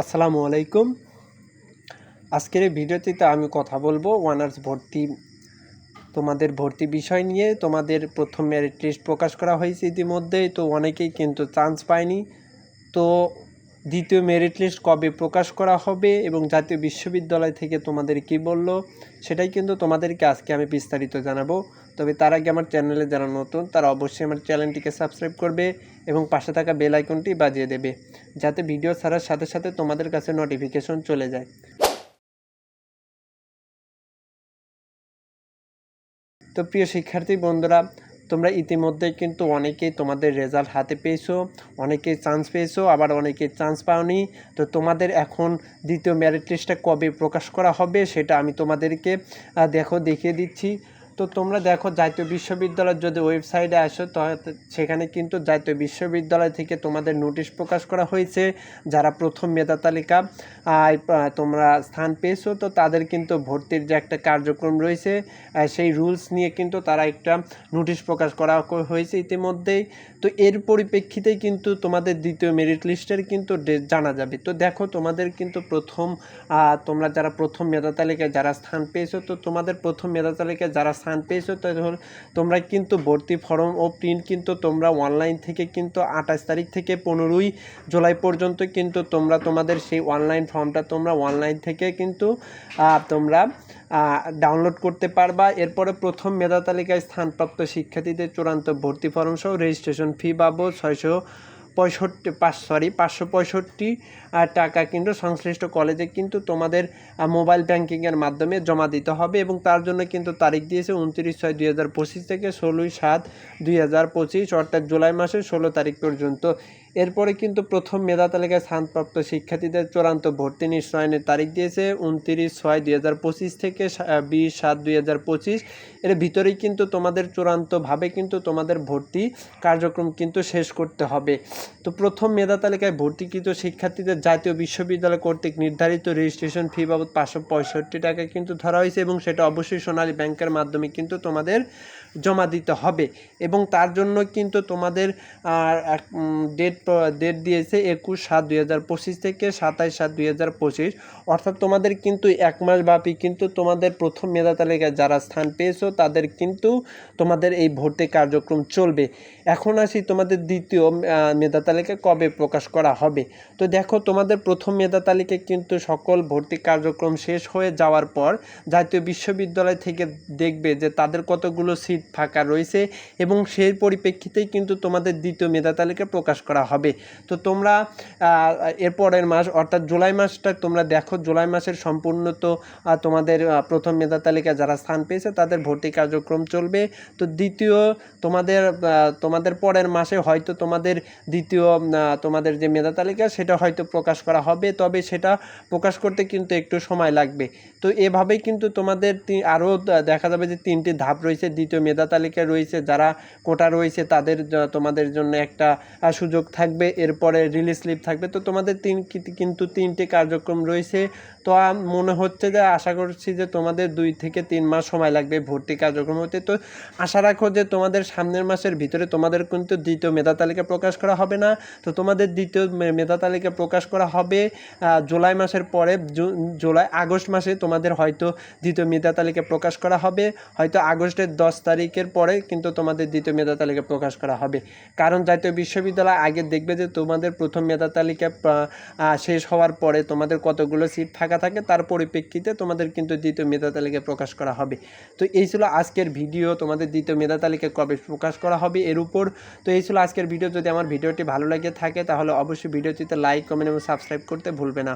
আসসালামু আলাইকুম। আজকের এই ভিডিওটিতে আমি কথা বলব ওয়ানার্স ভর্তি, তোমাদের ভর্তি বিষয় নিয়ে। তোমাদের প্রথম মেরিট লিস্ট প্রকাশ করা হয়েছে ইতিমধ্যেই, তো অনেকেই কিন্তু চান্স পায়নি। তো দ্বিতীয় মেরিট লিস্ট কবে প্রকাশ করা হবে এবং জাতীয় বিশ্ববিদ্যালয় থেকে তোমাদের কি বলল, সেটাই কিন্তু তোমাদেরকে আজকে আমি বিস্তারিত জানাব। তবে তার আগে আমার চ্যানেলে যারা নতুন, তারা অবশ্যই আমার চ্যানেলটিকে সাবস্ক্রাইব করবে এবং পাশে থাকা বেল আইকনটি বাজিয়ে দেবে, যাতে ভিডিও ছাড়ার সাথে সাথে তোমাদের কাছে নোটিফিকেশন চলে যায়। তো প্রিয় শিক্ষার্থী বন্ধুরা তোমরা ইতিমধ্যে কিন্তু অনেকেই তোমাদের রেজাল্ট হাতে পেয়েছ, অনেকেই চান্স পেয়েছ, আবার অনেকে চান্স পাওনি। তো তোমাদের এখন দ্বিতীয় ম্যারিট লিস্টটা কবে প্রকাশ করা হবে সেটা আমি তোমাদেরকে দেখো, দেখিয়ে দিচ্ছি। তো তোমরা দেখো, জাতীয় বিশ্ববিদ্যালয়ের যদি ওয়েবসাইটে আসো, তো সেখানে কিন্তু জাতীয় বিশ্ববিদ্যালয় থেকে তোমাদের নোটিশ প্রকাশ করা হয়েছে যারা প্রথম মেধা তালিকা তোমরা স্থান পেয়েছ, তো তাদের কিন্তু ভর্তির যে একটা কার্যক্রম রয়েছে সেই রুলস নিয়ে কিন্তু তারা একটা নোটিশ প্রকাশ করা হয়েছে ইতিমধ্যেই। তো এর পরিপ্রেক্ষিতেই কিন্তু তোমাদের দ্বিতীয় মেরিট লিস্টের কিন্তু জানা যাবে। তো দেখো, তোমাদের কিন্তু প্রথম তোমরা যারা প্রথম মেধা তালিকায় যারা স্থান পেয়েছ, তো তোমাদের প্রথম মেধা তালিকায় যারা স্থান পেয়েছ? তখন তোমরা কিন্তু ভর্তি ফর্ম ও প্রিন্ট কিন্তু তোমরা অনলাইন থেকে কিন্তু আঠাশ তারিখ থেকে পনেরোই জুলাই পর্যন্ত কিন্তু তোমরা তোমাদের সেই অনলাইন ফর্মটা তোমরা অনলাইন থেকে কিন্তু তোমরা ডাউনলোড করতে পারবা। এরপরে প্রথম মেধা তালিকায় স্থানপ্রাপ্ত শিক্ষার্থীদের চূড়ান্ত ভর্তি ফর্ম সহ রেজিস্ট্রেশন ফি বাবদ ছয়শো পঁয়ষট্টি, পাঁচ সরি পাঁচশো পঁয়ষট্টি টাকা কিন্তু সংশ্লিষ্ট কলেজে কিন্তু তোমাদের মোবাইল ব্যাংকিংয়ের মাধ্যমে জমা দিতে হবে এবং তার জন্য কিন্তু তারিখ দিয়েছে উনত্রিশ ছয় দুই হাজার পঁচিশ থেকে ষোলোই সাত দুই হাজার পঁচিশ, অর্থাৎ জুলাই মাসের ষোলো তারিখ পর্যন্ত। এরপরে কিন্তু প্রথম মেধা তালিকায় স্থানপ্রাপ্ত শিক্ষার্থীদের চূড়ান্ত ভর্তি নিশ্চয়নের তারিখ দিয়েছে উনত্রিশ ছয় দুই হাজার পঁচিশ থেকে বিশ সাত দুই হাজার পঁচিশ। এর ভিতরেই কিন্তু তোমাদের চূড়ান্তভাবে কিন্তু তোমাদের ভর্তি কার্যক্রম কিন্তু শেষ করতে হবে। তো প্রথম মেধা তালিকায় ভর্তিকৃত শিক্ষার্থীদের জাতীয় বিশ্ববিদ্যালয় কর্তৃক নির্ধারিত রেজিস্ট্রেশন ফি বাবদ পাঁচশো পঁয়ষট্টি টাকা কিন্তু ধরা হয়েছে এবং সেটা অবশ্যই সোনালী ব্যাংকের মাধ্যমে কিন্তু তোমাদের জমা দিতে হবে। এবং তার জন্য কিন্তু তোমাদের ডেট ডেট দিয়েছে একুশ সাত দুই হাজার পঁচিশ থেকে সাতাইশ সাত দুই হাজার পঁচিশ। অর্থাৎ তোমাদের কিন্তু এক মাস ব্যাপী কিন্তু তোমাদের প্রথম মেধা তালিকায় যারা স্থান পেয়েছ, তাদের কিন্তু তোমাদের এই ভর্তি কার্যক্রম চলবে। এখন আসি তোমাদের দ্বিতীয় মেধা তালিকা কবে প্রকাশ করা হবে? তো দেখো, তোমাদের প্রথম মেধা তালিকায় কিন্তু সকল ভর্তি কার্যক্রম শেষ হয়ে যাওয়ার পর জাতীয় বিশ্ববিদ্যালয় থেকে দেখবে যে তাদের কতগুলো সিট ফাঁকা রয়েছে এবং সেই পরিপ্রেক্ষিতেই কিন্তু তোমাদের দ্বিতীয় মেধা তালিকা প্রকাশ করা হবে। তো তোমরা এরপরের মাস অর্থাৎ জুলাই মাসটা তোমরা দেখো, জুলাই মাসের সম্পূর্ণ তো তোমাদের প্রথম মেধা তালিকা যারা স্থান পেয়েছে তাদের ভর্তি কার্যক্রম চলবে। তো দ্বিতীয় তোমাদের তোমাদের পরের মাসে হয়তো তোমাদের দ্বিতীয় তোমাদের যে মেধা তালিকা সেটা হয়তো প্রকাশ করা হবে, তবে সেটা প্রকাশ করতে কিন্তু একটু সময় লাগবে। তো এভাবেই কিন্তু তোমাদের আরও দেখা যাবে যে তিনটি ধাপ রয়েছে দ্বিতীয় মেধা তালিকায় রয়েছে, যারা কোটা রয়েছে তাদের তোমাদের জন্য একটা সুযোগ থাকবে। এরপরে রিলিজ স্লিপ থাকবে। তো তোমাদের তিন কিন্তু তিনটে কার্যক্রম রয়েছে। তো মনে হচ্ছে যে আশা করছি যে তোমাদের দুই থেকে তিন মাস সময় লাগবে ভর্তি কার্যক্রম হতে। তো আশা রাখো যে তোমাদের সামনের মাসের ভিতরে তোমাদের কিন্তু দ্বিতীয় মেধা তালিকা প্রকাশ করা হবে না। তো তোমাদের দ্বিতীয় মেধা তালিকা প্রকাশ করা হবে জুলাই মাসের পরে জুলাই, আগস্ট মাসে তোমাদের হয়তো দ্বিতীয় মেধা তালিকা প্রকাশ করা হবে। হয়তো আগস্টের দশ তারিখের পরে কিন্তু তোমাদের দ্বিতীয় মেধা তালিকা প্রকাশ করা হবে। কারণ জাতীয় বিশ্ববিদ্যালয় আগে দেখবে যে তোমাদের প্রথম মেধা তালিকা শেষ হওয়ার পরে তোমাদের কতগুলো সিট ফাঁকা থাকে, তার পরিপ্রেক্ষিতে তোমাদের কিন্তু দ্বিতীয় মেধা তালিকা প্রকাশ করা হবে। তো এই ছিল আজকের ভিডিও, তোমাদের দ্বিতীয় মেধা তালিকা কবে প্রকাশ করা হবে এর উপর। তো এই ছিল আজকের ভিডিও, যদি আমার ভিডিওটি ভালো লাগে থাকে, তাহলে অবশ্যই ভিডিওটিতে লাইক কমেন্ট এবং সাবস্ক্রাইব করতে ভুলবে না।